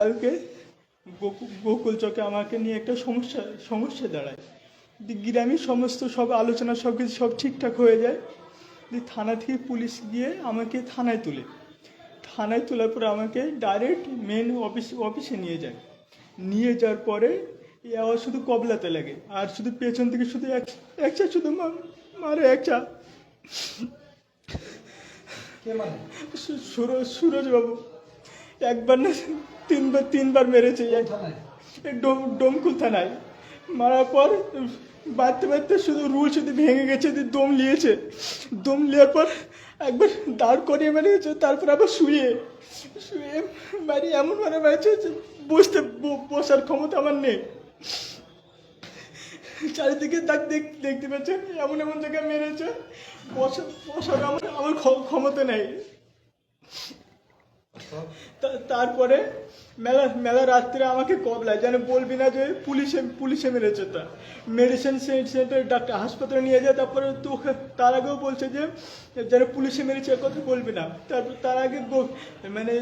কালকে গোকু- গোকুল চকে আমাকে নিয়ে একটা সমস্যা সমস্যা দাঁড়ায়। দি গ্রামে সমস্ত সব আলোচনা সব কিছু সব ঠিকঠাক হয়ে যায়। দি থানা থেকে পুলিশ গিয়ে আমাকে থানায় তুলে। থানায় তোলার পরে আমাকে ডাইরেক্ট মেন অফিস অফিসে নিয়ে যায়। নিয়ে যাওয়ার পরে এই আওয়াজ শুধু কবলাতে লাগে। আর শুধু পেছন থেকে শুধু এক এক চা শুধু মা- মারে এক চা। কে মানে? সুরজ সুরজবাবু একবার না তিনবার তিনবার মেরেছে। ডোমকুল থানায়। মারার পর বাড়তে বাড়তে শুধু রুল শুধু ভেঙে গেছে দিয়ে দম নিয়েছে। দম নেওয়ার পর একবার দাঁড় করিয়ে মেরেছে তারপর আবার শুয়ে। শুয়ে বাড়ি এমন মানে মেরেছে যে বসতে বসার ক্ষমতা আমার নেই। চারিদিকে তাক দেখ দেখতে পাচ্ছেন এমন এমন জায়গায় মেরেছে। বসার বসার আমার আমার ক্ষমতা নেই। তারপরে মেলা মেলা রাত্রে আমাকে কবলায়, যেন বলবি না যে পুলিশে পুলিশে মেরেছে তা। মেডিসিন সেন্টার ডাক্তার হাসপাতালে নিয়ে যায়, তারপরে তোকে, তার আগেও বলছে যে, যেন পুলিশে মেরেছে কথা বলবি না। তারপর তার আগে মানে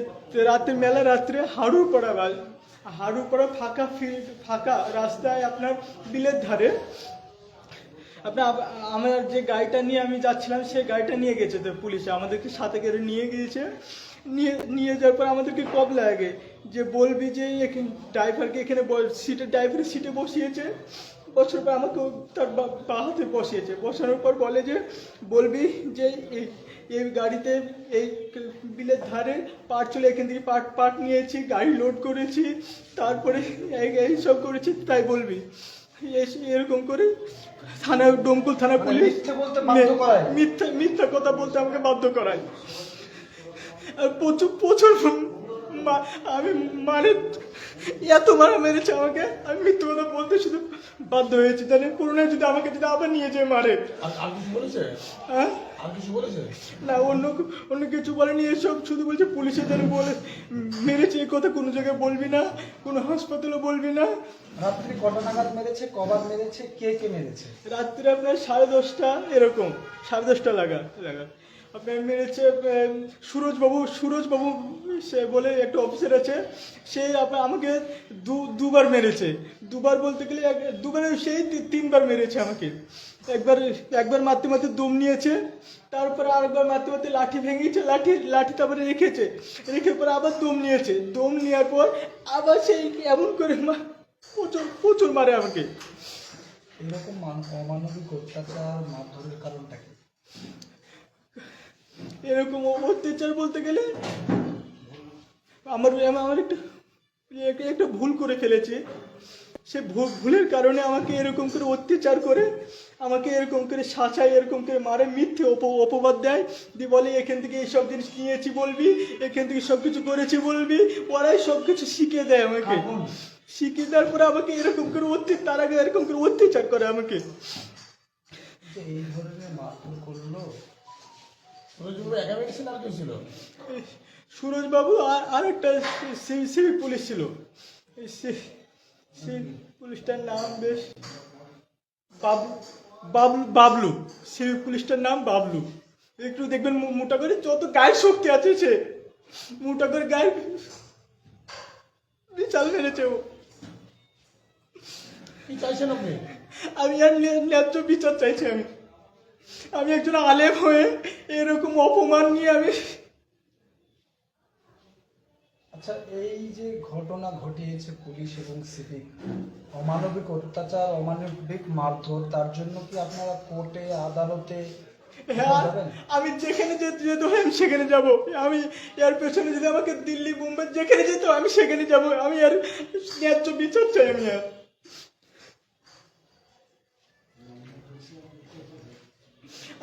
রাতে, মেলা রাত্রে হাড়ুর পড়া বা হাড়ুর পড়া ফাঁকা ফিল্ড ফাঁকা রাস্তায় আপনার বিলের ধারে। আপনার আমার যে গাড়িটা নিয়ে আমি যাচ্ছিলাম সেই গাড়িটা নিয়ে গেছে তো পুলিশে, আমাদেরকে সাথে করে নিয়ে গিয়েছে। নিয়ে নিয়ে যাওয়ার পর আমাদেরকে কব লাগে? যে বলবি যে ড্রাইভারকে এখানে সিটে ড্রাইভারের সিটে বসিয়েছে। বছর পর আমাকে তার বা হাতে বসিয়েছে। বসানোর পর বলে যে বলবি যে এই এই গাড়িতে এই বিলের ধারে পাট চলে এখান থেকে পাট পাট নিয়েছি গাড়ি লোড করেছি তারপরে এই সব করেছি তাই বলবি। এরকম করে থানা ডোমকুল থানা মানে পুলিশ মিথ্যে? মিথ্যা মিথ্যা কথা বলতে আমাকে বাধ্য করায়। প্রচুর প্রচুর আমি মানে এত মারা মেরেছে আমাকে। আমি মিথ্যা কথা বলতে শুধু বাধ্য হয়েছি। জানেন করোনায় যদি আমাকে যদি আবার নিয়ে যায় মারে। আর আর কিছু বলেছে? হ্যাঁ? আর কিছু বলেছে? না অন্য অন্য কিছু বলেনি। এসব শুধু বলছে পুলিশে যেন বলে মেরেছে। এই কথা কোনো জায়গায় বলবি না কোনো হাসপাতালে বলবি না। রাত্রি কটা নাগাদ মেরেছে কবার মেরেছে কে কে মেরেছে? রাত্রে আপনার সাড়ে দশটা এরকম। সাড়ে দশটা লাগা লাগা। আপনার মেরেছে সুরজবাবু সুরজবাবু, সে বলে একটা অফিসার আছে, সে আমাকে দু, দুবার মেরেছে। দুবার বলতে গেলে এক- দুবারে সেই তিনবার মেরেছে আমাকে। একবার একবার মারতে মারতে দম নিয়েছে, তারপরে আরেকবার মারতে মারতে লাঠি ভেঙেছে, লাঠি লাঠি তারপরে রেখেছে। রেখে পরে আবার দম নিয়েছে। দম নেওয়ার পর আবার সেই এমন করে মা- প্রচুর প্রচুর মারে আমাকে। এরকম অমানবিক অত্যাচার মারধরের কারণটা কি? এরকম অত্যাচার বলতে গেলে আমার আমার একটা একটা- একটা ভুল করে ফেলেছি। সে ভুলের কারণে আমাকে এরকম করে অত্যাচার করে আমাকে এরকম করে শাসায় এরকম করে মারে মিথ্যে অপ- অপবাদ দেয়। দিয়ে বলে এখান থেকে এইসব জিনিস নিয়েছি বলবি এখান থেকে সব কিছু করেছি বলবি ওরাই সব কিছু শিখিয়ে দেয় আমাকে। শিখিয়ে দেওয়ার পরে আমাকে এরকম করে অত্যাচার তার আগে এরকম করে অত্যাচার করে আমাকে। এই ধরনের মারধর করল সুরজবাবু আর কেউ ছিল? সুরজবাবু আর আর একটা সিভিক পুলিশ ছিল। পুলিশটার নাম বেশ বাবলু বাবলু বাবলু। সিভিক পুলিশটার নাম বাবলু। একটু দেখবেন মোটা করে যত গায়ের শক্তি আছে সে মোটা করে গায়ের বিশাল মেরেছে ও। কি চাইছেন আপনি? আমি আর ন্যা- ন্যায্য বিচার চাইছি আমি। আমি একজন আলেম হয়ে এরকম অপমান নিয়ে আমি আচ্ছা এই যে ঘটনা ঘটিয়েছে পুলিশ এবং সিভিক অমানবিক অত্যাচার অমানবিক মারধর তার জন্য কি আপনারা কোর্টে আদালতে হ্যাঁ আমি যেখানে যেতে যেতে হয় আমি সেখানে যাব। আমি এর পেছনে যদি আমাকে দিল্লি মুম্বাই যেখানে যেতে হয় আমি সেখানে যাব। আমি আর ন্যায্য বিচার চাই আমি আর।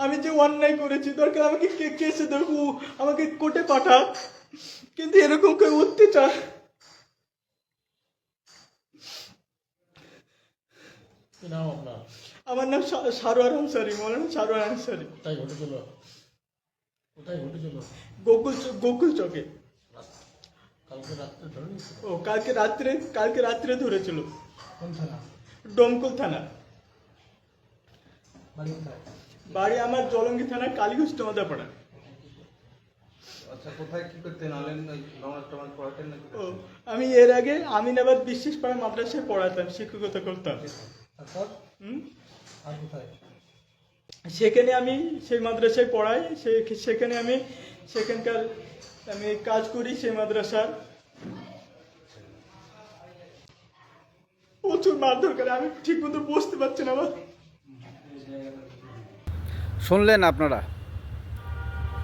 আমি যে অন্যায় করেছি দরকার আমাকে কে কেসে দেখু আমাকে কোর্টে পাঠা কিন্তু এরকম করে অত্যাচার কি নাম আপনার? আমার নাম সারোয়ার আনসারি মৌলানা সারোয়ার আনসারি কোথায় ঘটেছিল? কোথায় ঘটেছিল? গোকুল গোকুল চকে। কালকে রাত্রে ধরে ও কালকে রাত্রে কালকে রাত্রে ধরেছিল। কোন থানা? ডোমকল থানা। বাড়ি বাড়ি আমার জলঙ্গি থানার কালীগঞ্জ টমাদাপাড়া আচ্ছা কোথায় কি করতেন? অনলাইন নমাজ টমাজ পড়াতেন নাকি? ও আমি এর আগে আমিনাবাদ বিশ্বাস পাড়া মাদ্রাসায় পড়াতাম শিক্ষকতা করতাম। তারপর? হুম? আর কোথায়? সেখানে আমি সেই মাদ্রাসায় পড়াই সেখানে আমি সেখানকার আমি কাজ করি সেই মাদ্রাসার। প্রচুর মারধর করে আমি ঠিক মতো বসতে পারছি না আমার। শুনলেন আপনারা?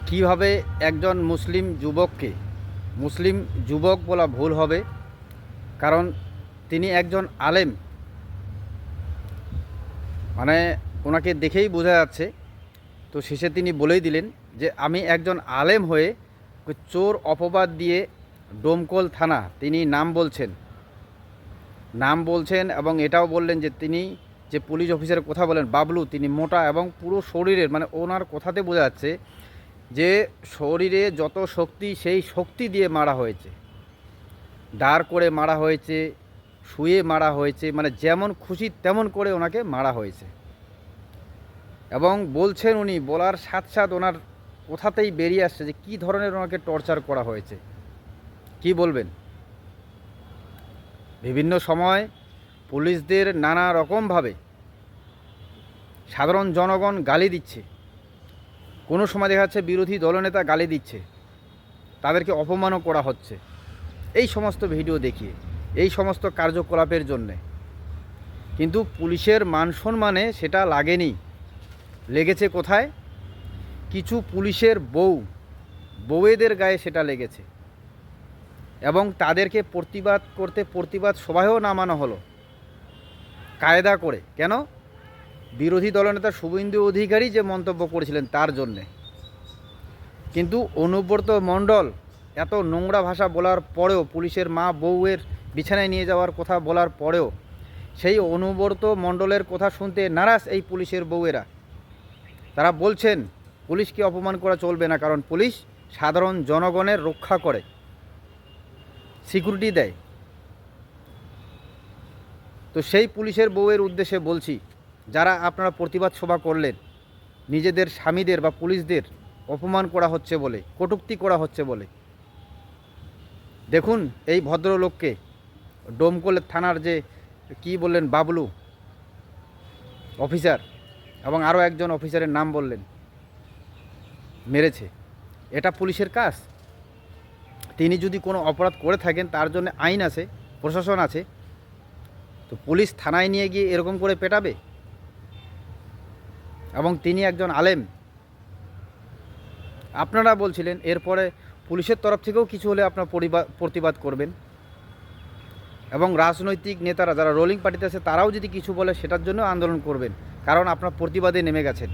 কীভাবে একজন মুসলিম যুবককে, মুসলিম যুবক বলা ভুল হবে? কারণ তিনি একজন আলেম। মানে ওনাকে দেখেই বোঝা যাচ্ছে। তো শেষে তিনি বলেই দিলেন যে, আমি একজন আলেম হয়ে চোর অপবাদ দিয়ে ডোমকল থানা, তিনি নাম বলছেন। নাম বলছেন এবং এটাও বললেন যে, তিনি যে পুলিশ অফিসারের কথা বলেন, বাবলু, তিনি মোটা এবং পুরো শরীরের মানে ওনার কথাতে বোঝা যাচ্ছে যে শরীরে যত শক্তি, সেই শক্তি দিয়ে মারা হয়েছে। দাঁড় করে মারা হয়েছে, শুয়ে মারা হয়েছে মানে যেমন খুশি তেমন করে ওনাকে মারা হয়েছে। এবং বলছেন উনি, বলার সাথ সাথ ওনার কোথাতেই বেরিয়ে আসছে যে কী ধরনের ওনাকে টর্চার করা হয়েছে। কি বলবেন? বিভিন্ন সময় পুলিশদের নানা রকমভাবে সাধারণ জনগণ গালি দিচ্ছে। কোনো সময় দেখা যাচ্ছে বিরোধী দলনেতা গালি দিচ্ছে। তাদেরকে অপমানও করা হচ্ছে। এই সমস্ত ভিডিও দেখিয়ে, এই সমস্ত কার্যকলাপের জন্যে। কিন্তু পুলিশের মান সম্মানে সেটা লাগেনি। লেগেছে কোথায়? কিছু পুলিশের বউ, বউয়েদের গায়ে সেটা লেগেছে। এবং তাদেরকে প্রতিবাদ করতে প্রতিবাদ সভায়ও নামানো হলো। কায়দা করে। কেন? বিরোধী দলনেতা শুভেন্দু অধিকারী যে মন্তব্য করেছিলেন তার জন্যে। কিন্তু অনুব্রত মণ্ডল এত নোংরা ভাষা বলার পরেও, পুলিশের মা বউয়ের বিছানায় নিয়ে যাওয়ার কথা বলার পরেও, সেই অনুব্রত মণ্ডলের কথা শুনতে নারাজ এই পুলিশের বউয়েরা। তারা বলছেন, পুলিশকে অপমান করা চলবে না, কারণ পুলিশ সাধারণ জনগণের রক্ষা করে। সিকিউরিটি দেয়। তো সেই পুলিশের বউয়ের উদ্দেশ্যে বলছি, যারা আপনারা প্রতিবাদ সভা করলেন, নিজেদের স্বামীদের বা পুলিশদের অপমান করা হচ্ছে বলে, কটূক্তি করা হচ্ছে বলে, দেখুন এই ভদ্রলোককে ডোমকল থানার যে কি বললেন বাবলু অফিসার এবং আরও একজন অফিসারের নাম বললেন, মেরেছে। এটা পুলিশের কাজ। তিনি যদি কোনো অপরাধ করে থাকেন, তার জন্য আইন আছে, প্রশাসন আছে তো পুলিশ থানায় নিয়ে গিয়ে এরকম করে পেটাবে? এবং তিনি একজন আলেম। আপনারা বলছিলেন, এরপরে পুলিশের তরফ থেকেও কিছু হলে আপনার প্রতিবাদ করবেন। এবং রাজনৈতিক নেতারা যারা রোলিং পার্টিতে আছে, তারাও যদি কিছু বলে, সেটার জন্য আন্দোলন করবেন। কারণ আপনার প্রতিবাদে নেমে গেছেন।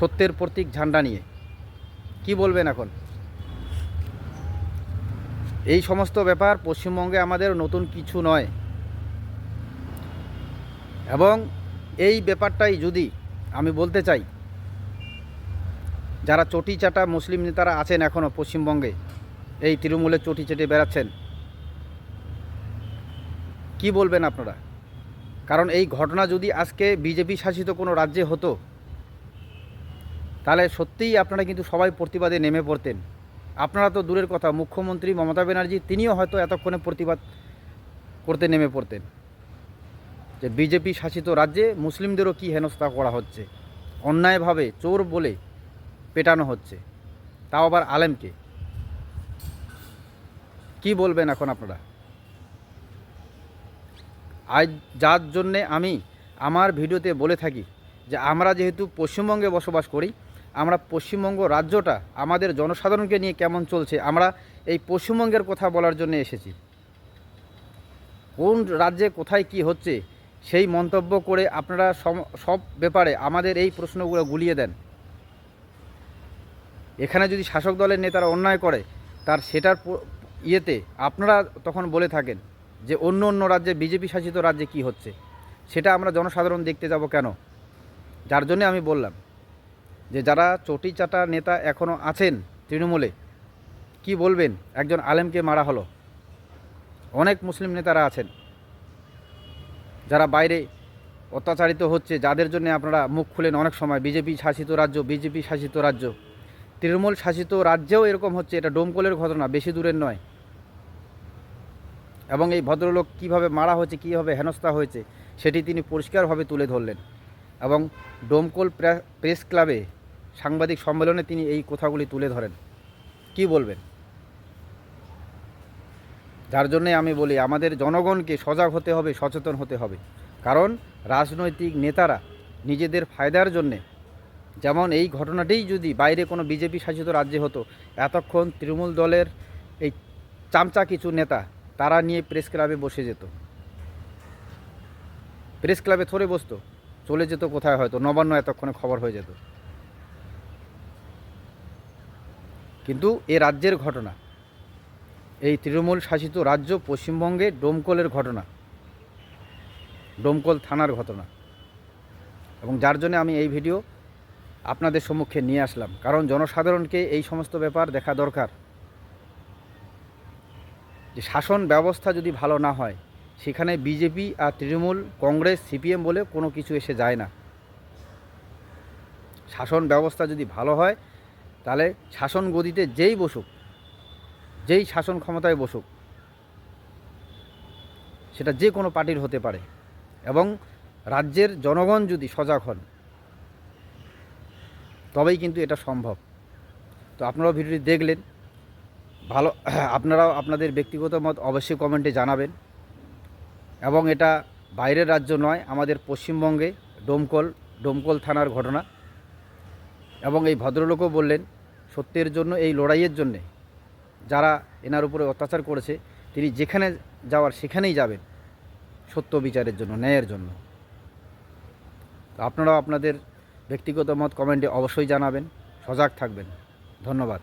সত্যের প্রতীক ঝান্ডা নিয়ে। কি বলবেন এখন? এই সমস্ত ব্যাপার পশ্চিমবঙ্গে আমাদের নতুন কিছু নয়। এবং এই ব্যাপারটাই যদি আমি বলতে চাই, যারা চটি চাটা মুসলিম নেতারা আছেন এখনও পশ্চিমবঙ্গে, এই তৃণমূলের চটি চেটে বেড়াচ্ছেন, কি বলবেন আপনারা? কারণ এই ঘটনা যদি আজকে বিজেপি শাসিত কোনো রাজ্যে হতো, তাহলে সত্যিই আপনারা কিন্তু সবাই প্রতিবাদে নেমে পড়তেন। আপনারা তো দূরের কথা, মুখ্যমন্ত্রী মমতা ব্যানার্জি, তিনিও হয়তো এতক্ষণে প্রতিবাদ করতে নেমে পড়তেন। যে বিজেপি শাসিত রাজ্যে মুসলিমদেরও কি হেনস্থা করা হচ্ছে? অন্যায়ভাবে চোর বলে পেটানো হচ্ছে। তাও আবার আলেমকে। কি বলবেন এখন আপনারা? আজ যার জন্যে আমি আমার ভিডিওতে বলে থাকি যে আমরা যেহেতু পশ্চিমবঙ্গে বসবাস করি, আমরা পশ্চিমবঙ্গ রাজ্যটা আমাদের জনসাধারণকে নিয়ে কেমন চলছে, আমরা এই পশ্চিমবঙ্গের কথা বলার জন্য এসেছি। কোন রাজ্যে কোথায় কি হচ্ছে সেই মন্তব্য করে আপনারা সব ব্যাপারে আমাদের এই প্রশ্নগুলো গুলিয়ে দেন। এখানে যদি শাসক দলের নেতারা অন্যায় করে, তার সেটার ইয়েতে আপনারা তখন বলে থাকেন যে অন্য অন্য রাজ্যে, বিজেপি শাসিত রাজ্যে কি হচ্ছে? সেটা আমরা জনসাধারণ দেখতে যাব কেন? যার জন্য আমি বললাম যে যারা চটি চাটা নেতা এখনও আছেন তৃণমূলে, কি বলবেন? একজন আলেমকে মারা হলো। অনেক মুসলিম নেতারা আছেন। যারা বাইরে অত্যাচারিত হচ্ছে, যাদের জন্য আপনারা মুখ খুলেন অনেক সময়। বিজেপি শাসিত রাজ্য, বিজেপি শাসিত রাজ্য। তৃণমূল শাসিত রাজ্যেও এরকম হচ্ছে, এটা ডোমকলের ঘটনা, বেশি দূরের নয়। এবং এই ভদ্রলোক কীভাবে মারা হয়েছে, কীভাবে হেনস্থা হয়েছে, সেটি তিনি পরিষ্কারভাবে তুলে ধরলেন। এবং ডোমকল প্রে- প্রেস ক্লাবে সাংবাদিক সম্মেলনে তিনি এই কথাগুলি তুলে ধরেন। কি বলবেন? যার জন্যে আমি বলি, আমাদের জনগণকে সজাগ হতে হবে, সচেতন হতে হবে। কারণ রাজনৈতিক নেতারা নিজেদের ফায়দার জন্যে, যেমন এই ঘটনাটিই যদি বাইরে কোনো বিজেপি শাসিত রাজ্যে হতো, এতক্ষণ তৃণমূল দলের এই চামচা কিছু নেতা, তারা নিয়ে প্রেস ক্লাবে বসে যেত। প্রেস ক্লাবে থরে বসতো, চলে যেত কোথায় হয়তো, নবান্ন এতক্ষণে খবর হয়ে যেত। কিন্তু এ রাজ্যের ঘটনা এই তৃণমূল শাসিত রাজ্য পশ্চিমবঙ্গে ডোমকলের ঘটনা। ডোমকল থানার ঘটনা। এবং যার জন্য আমি এই ভিডিও আপনাদের সম্মুখে নিয়ে আসলাম। কারণ জনসাধারণকে এই সমস্ত ব্যাপার দেখা দরকার। যে শাসন ব্যবস্থা যদি ভালো না হয়, সেখানে বিজেপি আর তৃণমূল, কংগ্রেস, সিপিএম বলে কোনো কিছু এসে যায় না। শাসন ব্যবস্থা যদি ভালো হয়, তাহলে শাসন গদিতে যেই বসুক যেই শাসন ক্ষমতায় বসুক, সেটা যে কোনো পার্টির হতে পারে এবং রাজ্যের জনগণ যদি সজাগ হন, তবেই কিন্তু এটা সম্ভব। তো আপনারাও ভিডিওটি দেখলেন, ভালো, আপনারাও আপনাদের ব্যক্তিগত মত অবশ্যই কমেন্টে জানাবেন। এবং এটা বাইরের রাজ্য নয়, আমাদের পশ্চিমবঙ্গে ডোমকল ডোমকল থানার ঘটনা। এবং এই ভদ্রলোকও বললেন, সত্যের জন্য এই লড়াইয়ের জন্যে যারা এনার উপরে অত্যাচার করেছে, তিনি যেখানে যাওয়ার সেখানেই যাবেন সত্য বিচারের জন্য, ন্যায়ের জন্য। আপনারাও আপনাদের ব্যক্তিগত মত কমেন্টে অবশ্যই জানাবেন, সজাগ থাকবেন। ধন্যবাদ।